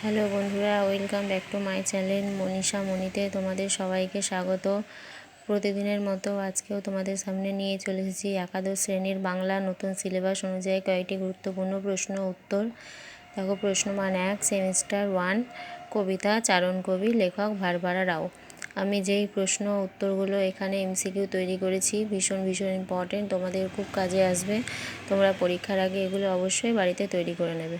Hello বন্ধুরা, welcome back to my channel Manisha মণিতে তোমাদের সবাইকে স্বাগত। প্রতিদিনের মতো আজকেও তোমাদের সামনে নিয়ে চলে এসেছি একাদশ শ্রেণির বাংলা নতুন সিলেবাস অনুযায়ী কয়েকটি গুরুত্বপূর্ণ প্রশ্ন উত্তর। দেখো প্রশ্ন মান এক, সেমিস্টার ওয়ান, কবিতা, চারণ কবি, লেখক ভারভারা রাও। আমি যেই প্রশ্ন উত্তরগুলো এখানে এমসিকিউ তৈরি করেছি, ভীষণ ভীষণ ইম্পর্টেন্ট তোমাদের খুব কাজে আসবে। তোমরা পরীক্ষার আগে এগুলো অবশ্যই বাড়িতে তৈরি করে নেবে।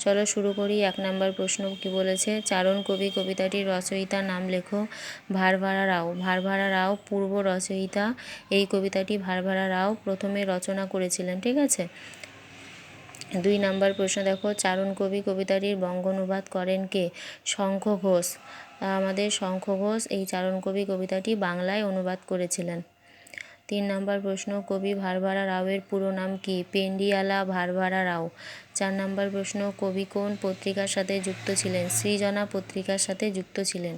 চলো শুরু করি। এক নম্বর প্রশ্ন কি বলেছে? চারণ কবি কবিতাটির রচয়িতার নাম লেখো ভারভারা রাও। ভারভারা রাও পূর্ব রচয়িতা। এই কবিতাটি ভারভারা রাও প্রথমে রচনা করেছিলেন, ঠিক আছে? দুই নাম্বার প্রশ্ন, দেখো, চারণ কবি কবিতাটির বঙ্গানুবাদ করেন কে? শঙ্খ ঘোষ। আমাদের শঙ্খ ঘোষ এই চারণ কবি কবিতাটি বাংলায় অনুবাদ করেছিলেন। তিন নম্বর প্রশ্ন, কবি ভারভারা রাওয়ের পুরো নাম কি? পেন্ডিয়ালা ভারভারা রাও। চার নম্বর প্রশ্ন, কবি কোন পত্রিকার সাথে যুক্ত ছিলেন? সৃজনা পত্রিকার সাথে যুক্ত ছিলেন।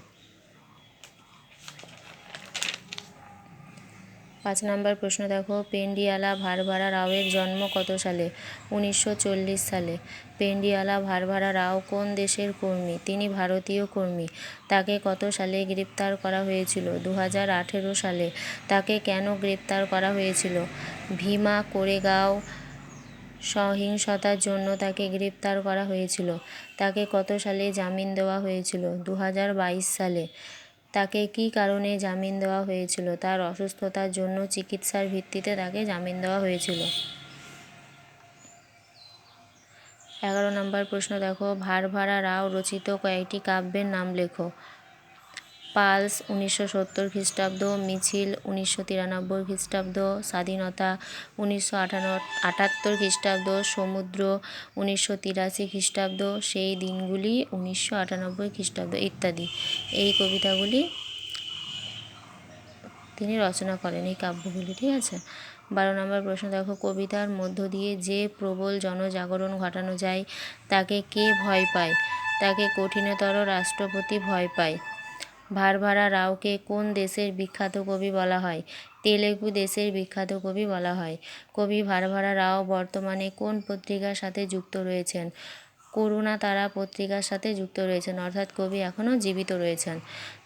পাঁচ নম্বর প্রশ্ন, দেখো, পেন্ডিয়ালা ভারভারা রাওয়ের জন্ম কত সালে? উনিশশো চল্লিশ সালে। পেন্ডিয়ালা ভারভারা রাও কোন দেশের কর্মী? তিনি ভারতীয় কর্মী। তাকে কত সালে গ্রেপ্তার করা হয়েছিল? দু হাজার আঠেরো সালে। তাকে কেন গ্রেপ্তার করা হয়েছিল? ভীমা কোরেগাঁও সহিংসতার জন্য তাকে গ্রেপ্তার করা হয়েছিল। তাকে কত সালে জামিন দেওয়া হয়েছিল? দু হাজার বাইশ সালে। তাকে কি কারণে জামিন দেওয়া হয়েছিল? তার অসুস্থতার জন্য চিকিৎসার ভিত্তিতে তাকে জামিন দেওয়া হয়েছিল। এগারো নম্বর প্রশ্ন দেখো। ভারভারা রাও রচিত কয়েকটি কাব্যের নাম লেখো। পালস উনিশশো সত্তর খ্রিস্টাব্দ, মিছিল উনিশশো তিরানব্বই খ্রিস্টাব্দ, স্বাধীনতা উনিশশো আটান্ন আটাত্তর খ্রিস্টাব্দ, সমুদ্র উনিশশো তিরাশি খ্রিস্টাব্দ, সেই দিনগুলি উনিশশো আটানব্বই খ্রিস্টাব্দ ইত্যাদি। এই কবিতাগুলি তিনি রচনা করেন, এই কাব্যগুলি, ঠিক আছে? বারো নম্বর প্রশ্ন, দেখো, কবিতার মধ্য দিয়ে যে প্রবল জনজাগরণ ঘটানো যায়, তাকে কে ভয় পায়? তাকে কঠিনতর রাষ্ট্রপতি ভয় পায়? ভারভারা রাওকে কোন দেশের বিখ্যাত কবি বলা হয়? তেলেগু দেশের বিখ্যাত কবি বলা হয়। কবি ভারভারা রাও বর্তমানে কোন পত্রিকার সাথে যুক্ত রয়েছেন? করুণা তারা পত্রিকার সাথে যুক্ত রয়েছেন, অর্থাৎ কবি এখনও জীবিত রয়েছেন।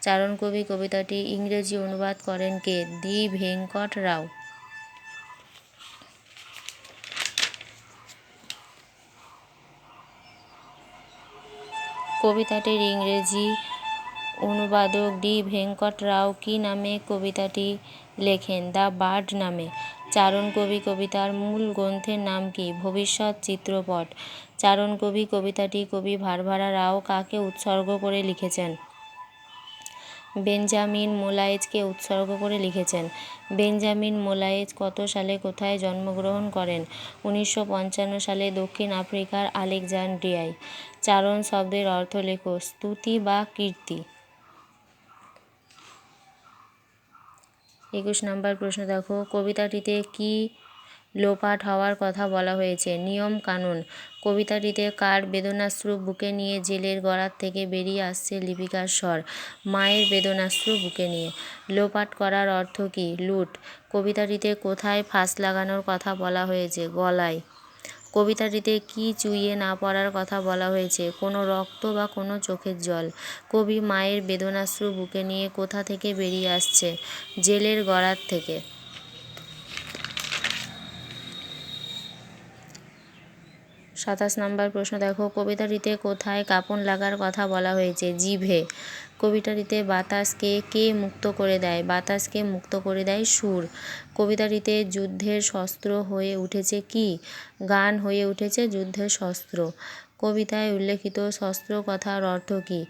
চারণ কবি কবিতাটি ইংরেজি অনুবাদ করেন কে? দি ভেঙ্কট রাও। কবিতাটির ইংরেজি অনুবাদক ডি. ভেঙ্কট রাও কী নামে কবিতাটি লেখেন? দ্য বার্ড নামে। চারণ কবি কবিতার মূল গ্রন্থের নাম কি? ভবিষ্যৎ চিত্রপট। চারণ কবি কবিতাটি কবি ভারভারা রাও কাকে উৎসর্গ করে লিখেছেন? বেঞ্জামিন মোলায়েজকে উৎসর্গ করে লিখেছেন। বেঞ্জামিন মোলায়েজ কত সালে কোথায় জন্মগ্রহণ করেন? উনিশশো পঞ্চান্ন সালে দক্ষিণ আফ্রিকার আলেকজান্ড্রিয়ায় চারণ শব্দের অর্থ লেখো, স্তুতি বা কীর্তি। একুশ নম্বর প্রশ্ন, দেখো, কবিতাটিতে কি লোপাট হওয়ার কথা বলা হয়েছে? নিয়ম কানুন। কবিতাটিতে, কার বেদনাশ্রু বুকে নিয়ে জেলের গড়ার থেকে বেরিয়ে আসছে লিপিকার স্বর। মায়ের বেদনাশ্রু বুকে নিয়ে। লোপাট করার অর্থ কী? লুট। কবিতাটিতে, কোথায় ফাঁস লাগানোর কথা বলা হয়েছে? গলায়। কবিতাটিতে কি চুইয়ে না পড়ার কথা বলা হয়েছে? কোনো রক্ত বা কোনো চোখের জল? কবি মায়ের বেদনাশ্রু বুকে নিয়ে কোথা থেকে বেরিয়ে আসছে? জেলের গড়ার থেকে। সাতাশ নাম্বার প্রশ্ন, দেখো, কবিতাটিতে কোথায় কাপন লাগার কথা বলা হয়েছে? জিভে। কবিতাটিতে বাতাসকে কে মুক্ত করে দেয়? বাতাসকে মুক্ত করে দেয় সুর। কবিতাটিতে যুদ্ধের শস্ত্র হয়ে উঠেছে কি? গান হয়ে উঠেছে যুদ্ধের শস্ত্র। কবিতায় উল্লেখিত শস্ত্র কথার অর্থ কী?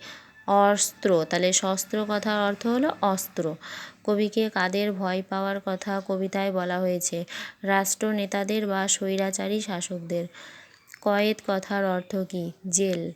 অস্ত্র। তাহলে শস্ত্র কথার অর্থ হলো অস্ত্র। কবিকে কাদের ভয় পাওয়ার কথা কবিতায় বলা হয়েছে? রাষ্ট্রনেতাদের বা স্বৈরাচারী শাসকদের। কয়েদ কথার অর্থ কী? জেল।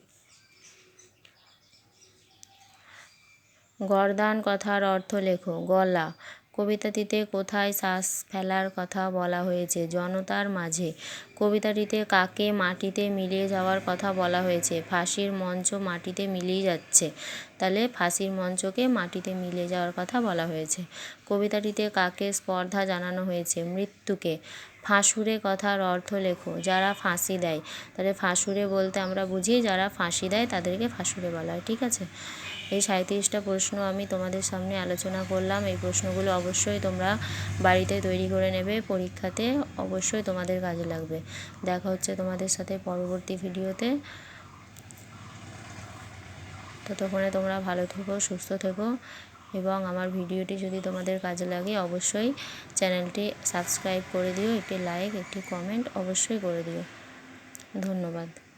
গরদান কথার অর্থ লেখো, গলা। কবিতাটিতে কোথায় শ্বাস ফেলার কথা বলা হয়েছে? জনতার মাঝে। কবিতাটিতে কাকে মাটিতে মিলিয়ে যাওয়ার কথা বলা হয়েছে? ফাঁসির মঞ্চ মাটিতে মিলিয়ে যাচ্ছে। তাহলে ফাঁসির মঞ্চকে মাটিতে মিলিয়ে যাওয়ার কথা বলা হয়েছে। কবিতাটিতে কাকে স্পর্ধা জানানো হয়েছে? মৃত্যুকে। ফাঁসুরে কথার অর্থ লেখো, যারা ফাঁসি দেয়। তাহলে ফাঁসুরে বলতে আমরা বুঝি, যারা ফাঁসি দেয় তাদেরকে ফাঁসুরে বলা হয়, ঠিক আছে? এই সাঁত্রিশটা প্রশ্ন আমি তোমাদের সামনে আলোচনা করলাম। এই প্রশ্নগুলো অবশ্যই তোমরা বাড়িতে তৈরি করে নেবে, পরীক্ষাতে অবশ্যই তোমাদের কাজে লাগবে। দেখা হচ্ছে তোমাদের সাথে পরবর্তী ভিডিওতে। ততক্ষণে তোমরা ভালো থেকো, সুস্থ থেকো। এবং আমার ভিডিওটি যদি তোমাদের কাজে লাগে, অবশ্যই চ্যানেলটি সাবস্ক্রাইব করে দিও, একটি লাইক, একটি কমেন্ট অবশ্যই করে দিও। ধন্যবাদ।